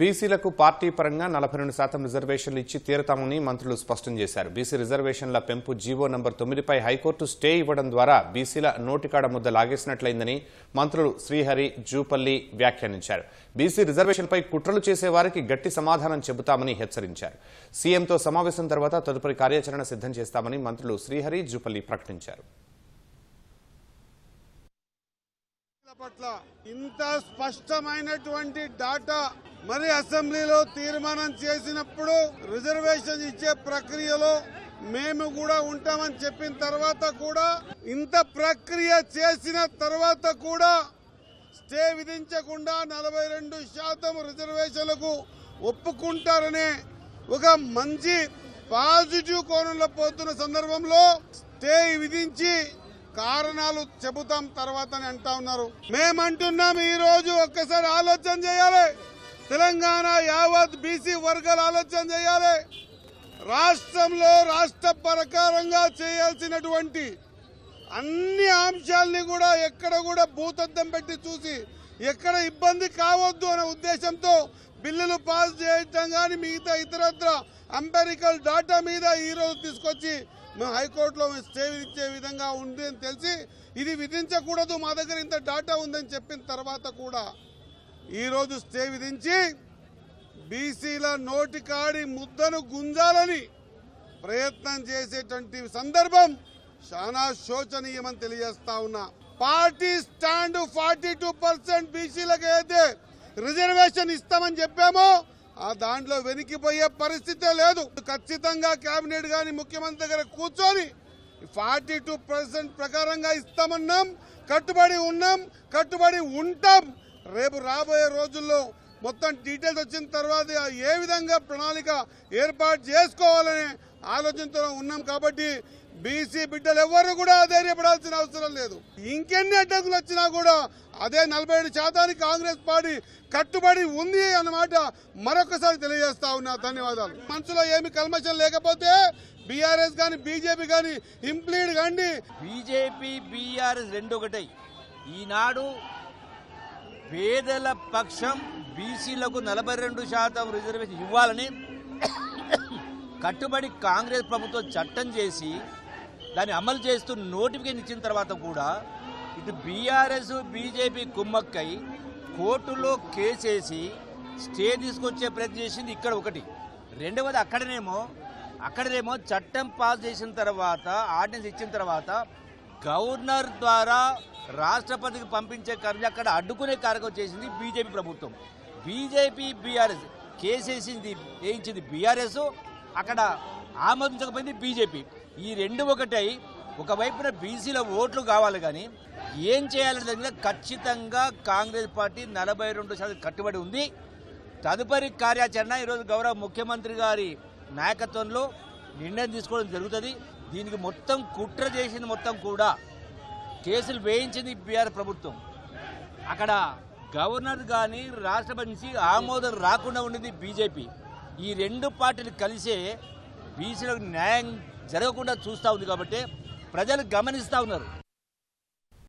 బీసీలకు పార్టీ పరంగా నలభై రెండు శాతం రిజర్వేషన్లు ఇచ్చి తీరతామని మంత్రులు స్పష్టం చేశారు. బీసీ రిజర్వేషన్ల పెంపు జీవో నంబర్ తొమ్మిదిపై హైకోర్టు స్టే ఇవ్వడం ద్వారా బీసీల నోటికాడ ముద్ద లాగేసినట్లయిందని మంత్రులు శ్రీహరి జూపల్లి వ్యాఖ్యానించారు. బీసీ రిజర్వేషన్పై కుట్రలు చేసే వారికి గట్టి సమాధానం చెబుతామని హెచ్చరించారు. సీఎంతో సమావేశం తర్వాత తదుపరి కార్యాచరణ సిద్ధం చేస్తామని మంత్రులు శ్రీహరి జూపల్లి ప్రకటించారు. పట్ల ఇంత స్పష్టమైనటువంటి డాటా మరి అసెంబ్లీలో తీర్మానం చేసినప్పుడు రిజర్వేషన్ ఇచ్చే ప్రక్రియలో మేము కూడా ఉంటామని చెప్పిన తర్వాత కూడా ఇంత ప్రక్రియ చేసిన తర్వాత కూడా స్టే విధించకుండా నలభై రెండు శాతం రిజర్వేషన్లకు ఒప్పుకుంటారనే ఒక మంచి పాజిటివ్ కోణంలో పోతున్న సందర్భంలో స్టే విధించి కారణాలు చెబుతాం తర్వాత అని అంటా ఉన్నారు. మేమంటున్నాం ఈ రోజు ఒక్కసారి ఆలోచన చేయాలి. తెలంగాణ యావత్ బీసీ వర్గాలు ఆలోచన చేయాలి. రాష్ట్రంలో రాష్ట్ర ప్రకారంగా చేయాల్సినటువంటి అన్ని అంశాలని కూడా ఎక్కడ కూడా భూతద్దం పెట్టి చూసి ఎక్కడ ఇబ్బంది కావద్దు అనే ఉద్దేశంతో బిల్లులు పాస్ చేయటం కానీ మిగతా ఇతరత్ర అంపెరికల్ డాటా మీద ఈరోజు తీసుకొచ్చి మేము హైకోర్టులో మేము స్టే విధంగా ఉంది అని తెలిసి ఇది విధించకూడదు మా దగ్గర ఇంత డాటా ఉందని చెప్పిన తర్వాత కూడా ఈరోజు స్టే విధించి బీసీల నోటికాడి ముద్దను గుంజాలని ప్రయత్నం చేసేటువంటి సందర్భం చాలా శోచనీయమని తెలియజేస్తా ఉన్నా. Party stand forty two percent బీసీలకు అయితే రిజర్వేషన్ ఇస్తామని చెప్పామో ఆ దాంట్లో వెనికిపోయే పరిస్థితే లేదు. ఖచ్చితంగా కేబినెట్ గాని ముఖ్యమంత్రి దగ్గర కూర్చొని ఫార్టీ టూ పర్సెంట్ ప్రకారంగా ఇస్తామన్నాం కట్టుబడి ఉన్నాం కట్టుబడి ఉంటాం. రేపు రాబోయే రోజుల్లో మొత్తం డీటెయిల్స్ వచ్చిన తర్వాత ఏ విధంగా ప్రణాళిక ఏర్పాటు చేసుకోవాలనే ఆలోచనతో ఉన్నాం కాబట్టి బీసీ బిడ్డలు ఎవరు కూడా ధైర్యపడాల్సిన అవసరం లేదు. ఇంకెన్ని అడ్డంకులు వచ్చినా కూడా అదే నలభై ఏడు శాతానికి కాంగ్రెస్ పార్టీ కట్టుబడి ఉంది అన్నమాట మరొకసారి తెలియజేస్తా ఉన్నా. ధన్యవాదాలు. మనసులో ఏమి కల్మషం లేకపోతే బీఆర్ఎస్ కానీ బీజేపీ కానీ ఇంప్లీడ్ కండి. బీజేపీ బీఆర్ఎస్ రెండు ఒకటై. ఈనాడు పేదల పక్షం బీసీలకు నలభై రెండు శాతం రిజర్వేషన్ ఇవ్వాలని కట్టుబడి కాంగ్రెస్ ప్రభుత్వం చట్టం చేసి దాన్ని అమలు చేస్తూ నోటిఫికేషన్ ఇచ్చిన తర్వాత కూడా ఇటు బీఆర్ఎస్ బీజేపీ కుమ్మక్కై కోర్టులో కేసేసి స్టే తీసుకొచ్చే ప్రయత్నం చేసింది ఇక్కడ ఒకటి. రెండవది అక్కడనేమో అక్కడనేమో చట్టం పాస్ చేసిన తర్వాత ఆర్డినెన్స్ ఇచ్చిన తర్వాత గవర్నర్ ద్వారా రాష్ట్రపతికి పంపించే కార్యం అక్కడ అడ్డుకునే కార్యక్రమం చేసింది బీజేపీ ప్రభుత్వం. బీజేపీ బీఆర్ఎస్ కేసేసింది వేయించింది బీఆర్ఎస్ అక్కడ ఆమోదించకపోయింది బీజేపీ. ఈ రెండు ఒకటై ఒకవైపున బీసీల ఓట్లు కావాలి కానీ ఏం చేయాలనే మీద ఖచ్చితంగా కాంగ్రెస్ పార్టీ నలభై రెండు శాతం కట్టుబడి ఉంది. తదుపరి కార్యాచరణ ఈరోజు గౌరవ ముఖ్యమంత్రి గారి నాయకత్వంలో నిర్ణయం తీసుకోవడం జరుగుతుంది. దీనికి మొత్తం కుట్ర చేసింది మొత్తం కూడా కేసులు వేయించింది బీఆర్ ప్రభుత్వం. అక్కడ గవర్నర్ కానీ రాష్ట్రపతి నుంచి ఆమోదం రాకుండా ఉండేది బీజేపీ. ఈ రెండు పార్టీలు కలిసే బీసీలకు న్యాయం జరగకుండా చూస్తూ ఉంది కాబట్టి ప్రజలు గమనిస్తూ ఉన్నారు.